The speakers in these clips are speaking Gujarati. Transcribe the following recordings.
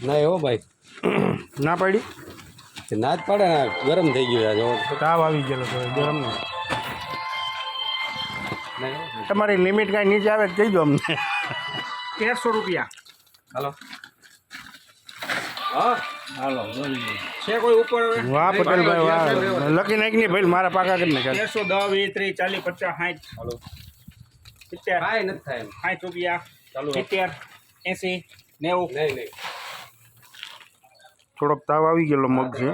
નહીં હો ભાઈ. ના પાડી? તે ના જ પાડે ને ગરમ થઈ ગયું આજે. હવે તાવ આવી ગયેલો તો ગરમ ને તમારી લિમિટ કાંઈ નીચે આવે કહી દો અમને. તેરસો રૂપિયા. હાલો. હા. હાલો છે કોઈ ઉપર હવે? વાહ પટેલભાઈ નાખી નહીં ભાઈ મારા પાકા કરી નાખ્યા તેરસો દસ વીસ ત્રીસ ચાલીસ પચાસ સાઠ. હાલો. સિત્તેર. કાંઈ નથી થાય. સાઠ રૂપિયા. ચાલુ. સિત્તેર એસી નેવું. નહીં નહીં. થોડોક તાવ આવી ગયેલો મગ છે.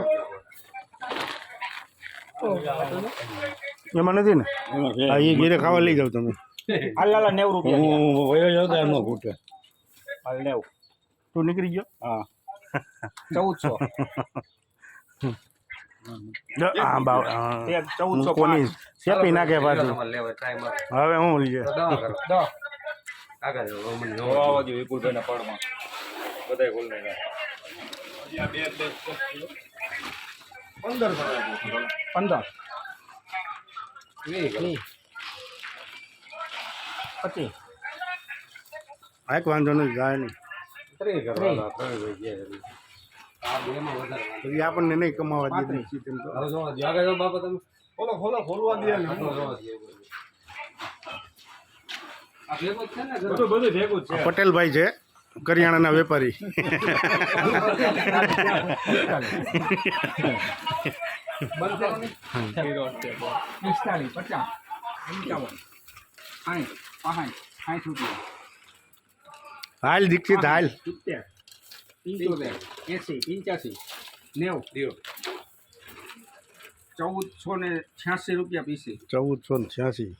એમાં નથી ને? હા એ ઘેરે ખાવા લઈ જાવ તમે. હાલ નેવું રૂપિયા હાલ નેવું. તું નીકળી ગયો? હા. ચૌદસો. હા હા. હવે હું લઈએ આગળ જાઓ, પડમાં. ખોલ પંદર પચીસ. વાંધો નહીં જાય નહીં. આપણને નહીં કમાવા દે ખોલો ખોલો ખોલવા દે પટેલભાઈ છે. કરિયાણાના વેપારી. પિસ્તાલીસ પચાસ પંચાવન સાઠ સાઠ રૂપિયા હાલ દીક્ષિત હાલ સિત્તેર પંચોતેર એંસી પંચ્યાસી નેવું દિયો. ચૌદસો ને છ્યાસી રૂપિયા પીસી ચૌદસો ને છ્યાસી